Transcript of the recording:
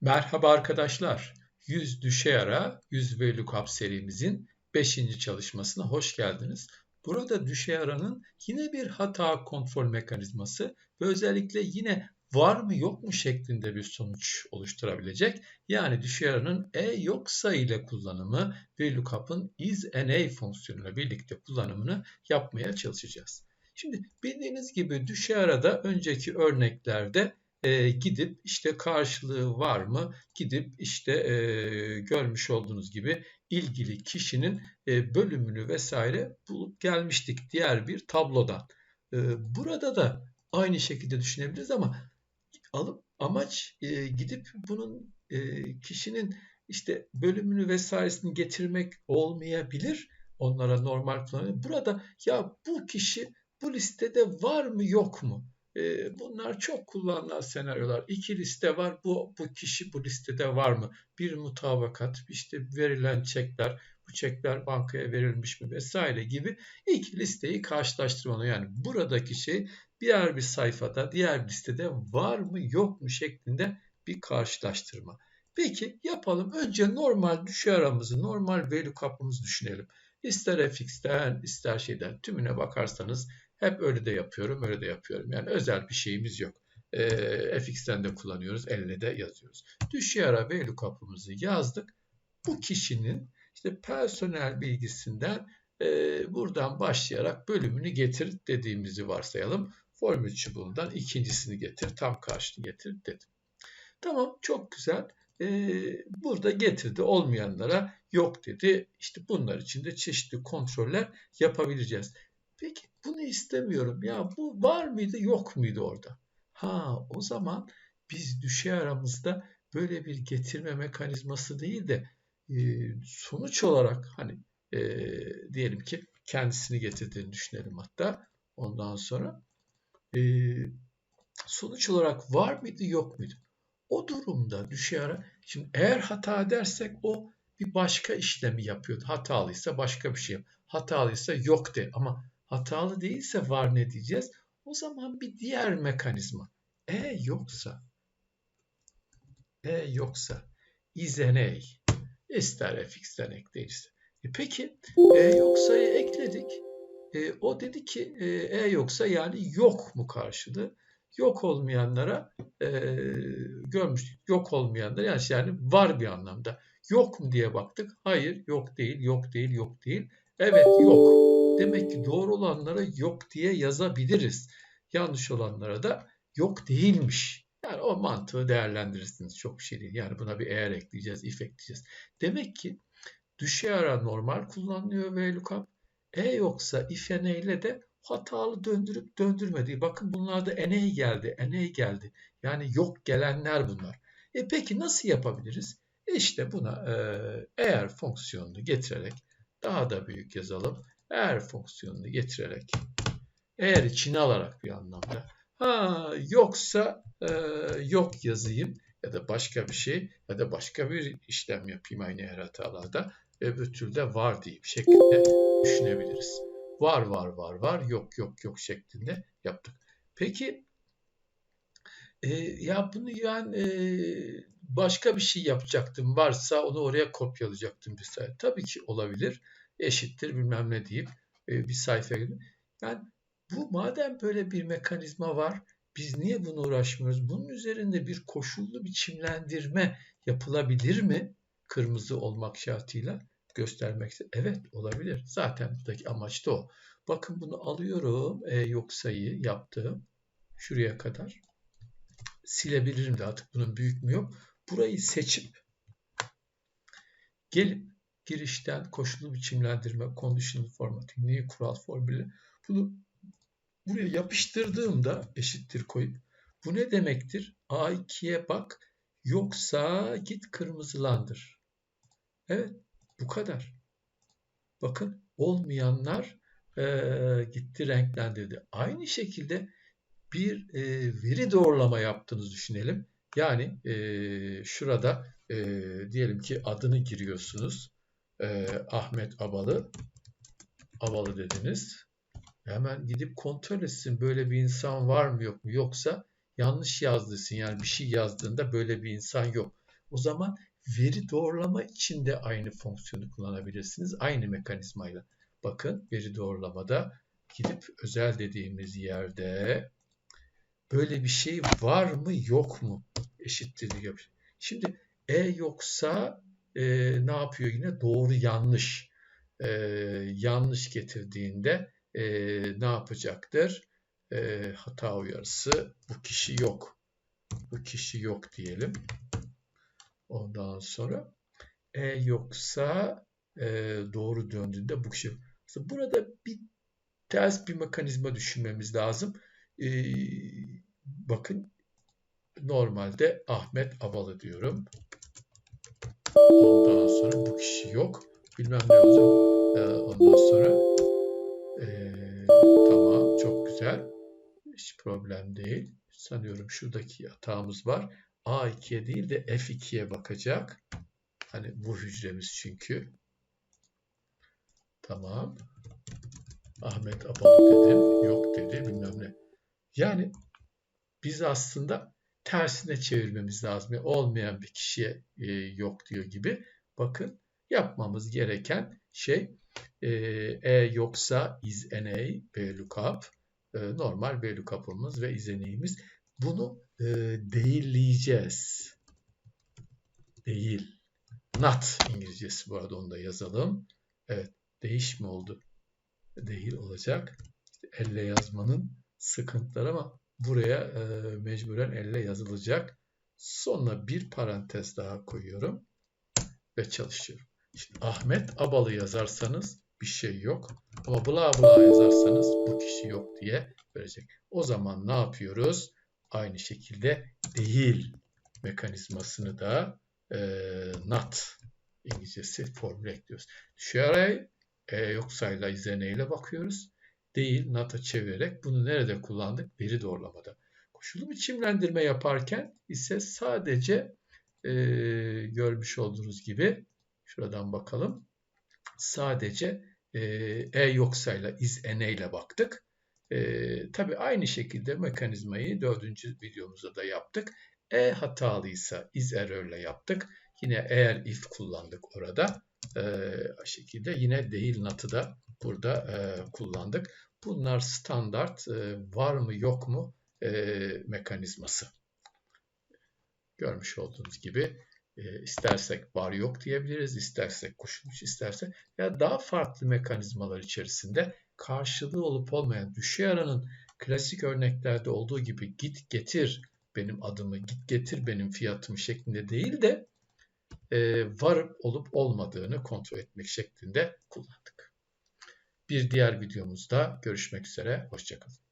Merhaba arkadaşlar. 100 düşe ara 100 VLOOKUP serimizin 5. çalışmasına hoş geldiniz. Burada düşe aranın yine bir hata kontrol mekanizması ve özellikle yine var mı yok mu şeklinde bir sonuç oluşturabilecek. Yani düşe aranın e yoksa ile kullanımı VLOOKUP'ın isNA fonksiyonuyla birlikte kullanımını yapmaya çalışacağız. Şimdi bildiğiniz gibi düşe arada önceki örneklerde e, gidip işte karşılığı var mı gidip işte e, görmüş olduğunuz gibi ilgili kişinin e, bölümünü vesaire bulup gelmiştik diğer bir tablodan. E, burada da aynı şekilde düşünebiliriz ama alıp amaç e, gidip bunun e, kişinin işte bölümünü vesairesini getirmek olmayabilir. Onlara normal kullanılıyor. Burada ya bu kişi bu listede var mı yok mu? Ee, bunlar çok kullanılan senaryolar. İki liste var. Bu, bu kişi bu listede var mı? Bir mutabakat, işte verilen çekler, bu çekler bankaya verilmiş mi vesaire gibi iki listeyi karşılaştırmalı. Yani buradaki şey diğer bir sayfada, diğer bir listede var mı yok mu şeklinde bir karşılaştırma. Peki yapalım. Önce normal düşü aramızı, normal VLOOKUP'ımızı düşünelim. İster fx'ten, ister şeyden tümüne bakarsanız hep öyle de yapıyorum, öyle de yapıyorum. Yani özel bir şeyimiz yok. E, fx'ten de kullanıyoruz, elle de yazıyoruz. Düşey ara VLOOKUP'ımızı yazdık. Bu kişinin işte personel bilgisinden e, buradan başlayarak bölümünü getir dediğimizi varsayalım. Formül çubuğundan ikincisini getir, tam karşını getir dedim. Tamam, çok güzel. Ee, burada getirdi olmayanlara yok dedi. İşte bunlar için de çeşitli kontroller yapabileceğiz. Peki bunu istemiyorum. Ya bu var mıydı yok muydu orada? Ha o zaman biz düşe aramızda böyle bir getirme mekanizması değil de e, sonuç olarak hani e, diyelim ki kendisini getirdiğini düşünelim hatta ondan sonra e, sonuç olarak var mıydı yok muydu? O durumda düşe ara şimdi eğer hata edersek o bir başka işlemi yapıyordu. Hatalıysa başka bir şey. Hatalıysa yok de ama hatalı değilse var ne diyeceğiz? O zaman bir diğer mekanizma. E yoksa E yoksa izeney ister fx'ten ekleriz. E peki E yoksa'yı ekledik. E, o dedi ki e, e yoksa yani yok mu karşılığı? Yok olmayanlara e, görmüş yok olmayanlara yani, yani var bir anlamda. Yok mu diye baktık. Hayır yok değil yok değil yok değil. Evet yok. Demek ki doğru olanlara yok diye yazabiliriz. Yanlış olanlara da yok değilmiş. Yani o mantığı değerlendirirsiniz. Çok bir şey değil. Yani buna bir eğer ekleyeceğiz, if ekleyeceğiz. Demek ki düşe ara normal kullanılıyor VLOOKUP. E yoksa if ne ile de hatalı döndürüp döndürmediği. Bakın bunlarda NA geldi, NA geldi. Yani yok gelenler bunlar. E peki nasıl yapabiliriz? E işte buna eğer fonksiyonunu getirerek daha da büyük yazalım eğer fonksiyonunu getirerek eğer içine alarak bir anlamda ha yoksa e, yok yazayım ya da başka bir şey ya da başka bir işlem yapayım aynı her hatalarda öbür türlü var diye bir şekilde düşünebiliriz. Var var var var yok yok yok şeklinde yaptık. Peki e, ya bunu yani e, başka bir şey yapacaktım varsa onu oraya kopyalayacaktım sayı. Tabii ki olabilir eşittir bilmem ne deyip e, bir sayfaya gidip yani bu madem böyle bir mekanizma var biz niye bunu uğraşmıyoruz? Bunun üzerinde bir koşullu biçimlendirme yapılabilir mi? Kırmızı olmak şartıyla göstermek Evet olabilir. Zaten buradaki amaç da o. Bakın bunu alıyorum. E, yok sayı yaptığım şuraya kadar. Silebilirim de artık bunun büyük mü yok. Burayı seçip gelip girişten koşulu biçimlendirme, conditional formatting, neyi kural formülü. Bunu buraya yapıştırdığımda eşittir koyup bu ne demektir? A2'ye bak yoksa git kırmızılandır. Evet bu kadar. Bakın olmayanlar e, gitti renklendirdi. Aynı şekilde bir e, veri doğrulama yaptığınızı düşünelim. Yani e, şurada e, diyelim ki adını giriyorsunuz e, Ahmet Abalı. Abalı dediniz. Hemen gidip kontrol etsin böyle bir insan var mı yok mu yoksa yanlış yazdısın yani bir şey yazdığında böyle bir insan yok. O zaman veri doğrulama için de aynı fonksiyonu kullanabilirsiniz. Aynı mekanizmayla. Bakın veri doğrulamada gidip özel dediğimiz yerde böyle bir şey var mı yok mu eşittir diyor. Şimdi e yoksa e, ne yapıyor yine? Doğru yanlış. E, yanlış getirdiğinde e, ne yapacaktır? E, hata uyarısı bu kişi yok. Bu kişi yok diyelim. Ondan sonra e yoksa e, doğru döndüğünde bu kişi. Burada bir ters bir mekanizma düşünmemiz lazım. E, bakın normalde Ahmet Abalı diyorum. Ondan sonra bu kişi yok. Bilmem ne olacak. E, ondan sonra e, tamam çok güzel. Hiç problem değil. Sanıyorum şuradaki hatamız var. A2'ye değil de F2'ye bakacak. Hani bu hücremiz çünkü. Tamam. Ahmet Abalı dedim. Yok dedi bilmem ne. Yani biz aslında tersine çevirmemiz lazım. Yani olmayan bir kişiye e, yok diyor gibi. Bakın yapmamız gereken şey e, e yoksa is na VLOOKUP e, normal VLOOKUP'ımız ve is na'imiz. Bunu e, değilleyeceğiz. Değil. Not İngilizcesi bu arada onu da yazalım. Evet değiş mi oldu? Değil olacak. İşte elle yazmanın sıkıntıları ama buraya e, mecburen elle yazılacak. Sonra bir parantez daha koyuyorum ve çalışıyorum. Şimdi Ahmet Abalı yazarsanız bir şey yok. Ama bla bla yazarsanız bu kişi yok diye verecek. O zaman ne yapıyoruz? Aynı şekilde değil mekanizmasını da e, not İngilizcesi formüle ekliyoruz. Düşerek e, yoksayla izleneyle bakıyoruz. Değil not'a çevirerek bunu nerede kullandık? Veri doğrulamada. Koşulu biçimlendirme yaparken ise sadece e, görmüş olduğunuz gibi şuradan bakalım. Sadece e, e yoksayla is ene ile baktık. E, tabii aynı şekilde mekanizmayı dördüncü videomuzda da yaptık. E hatalıysa is error yaptık. Yine eğer if kullandık orada. E, şekilde yine değil not'ı da burada e, kullandık. Bunlar standart e, var mı yok mu e, mekanizması. Görmüş olduğunuz gibi e, istersek var yok diyebiliriz, istersek koşulmuş, istersek ya daha farklı mekanizmalar içerisinde karşılığı olup olmayan düşey aranın klasik örneklerde olduğu gibi git getir benim adımı, git getir benim fiyatımı şeklinde değil de e, var olup olmadığını kontrol etmek şeklinde kullandık. Bir diğer videomuzda görüşmek üzere, hoşçakalın.